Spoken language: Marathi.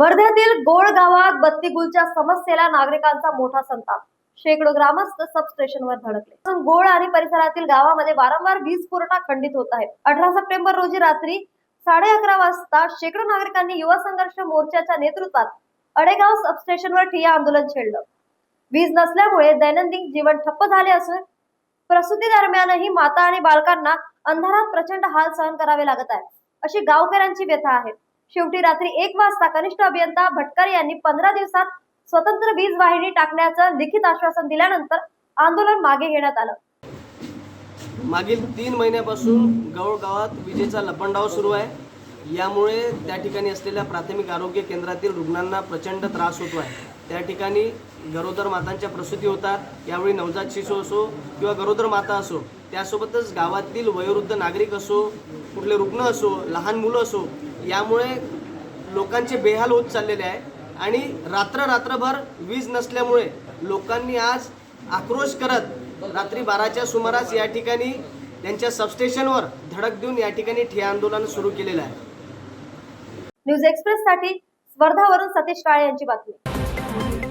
वर्ध्यातील गोळ गावात बत्ती गुलच्या समस्येला नागरिकांचा मोठा संताप. शेकडो ग्रामस्थ सबस्टेशनवर धडकले. गोळ आणि परिसरातील गावामध्ये वारंवार वीज पुरवठा खंडित होत आहे. अठरा सप्टेंबर रोजी रात्री साडे अकरा वाजता शेकडो नागरिकांनी युवा संघर्ष मोर्चाच्या नेतृत्वात अडेगाव सबस्टेशनवर ठिय्या आंदोलन छेडलं. वीज नसल्यामुळे दैनंदिन जीवन ठप्प झाले असून प्रसूती दरम्यानही माता आणि बालकांना अंधारात प्रचंड हाल सहन करावे लागत आहे. अशी गावकऱ्यांची व्यथा आहे. शेवटी रात्री एक वाजता कनिष्ठ अभियंता भटकर यांनी पंधरा दिवसात स्वतंत्र वीज वाहिनी टाकण्याचं लिखित आश्वासन दिल्यानंतर आंदोलन मागे घेण्यात आलं. मागील तीन महिन्यापासून गौळ गावात विजेचा लपंडाव सुरू आहे. यामुळे त्या ठिकाणी असलेल्या प्राथमिक आरोग्य केंद्रातील रुग्णांना प्रचंड त्रास होतो आहे. त्या ठिकाणी गरोदर मातांच्या प्रसूती होतात. यावेळी नवजात शिशू असो किंवा गरोदर माता असो त्यासोबतच गावातील वयोवृद्ध नागरिक असो कुठले रुग्ण असो लहान मुलं असो यामुळे लोकांचे बेहाल होत चाललेले आहे. आणि रात्र रात्रभर वीज नसल्यामुळे लोकांनी आज आक्रोश करत रात्री बाराच्या सुमारास या ठिकाणी त्यांच्या सबस्टेशनवर धडक देऊन या ठिकाणी ठिया आंदोलन सुरू केलेलं आहे. न्यूज एक्सप्रेस साठी वर्धावरून सतीश काळे यांची बातमी.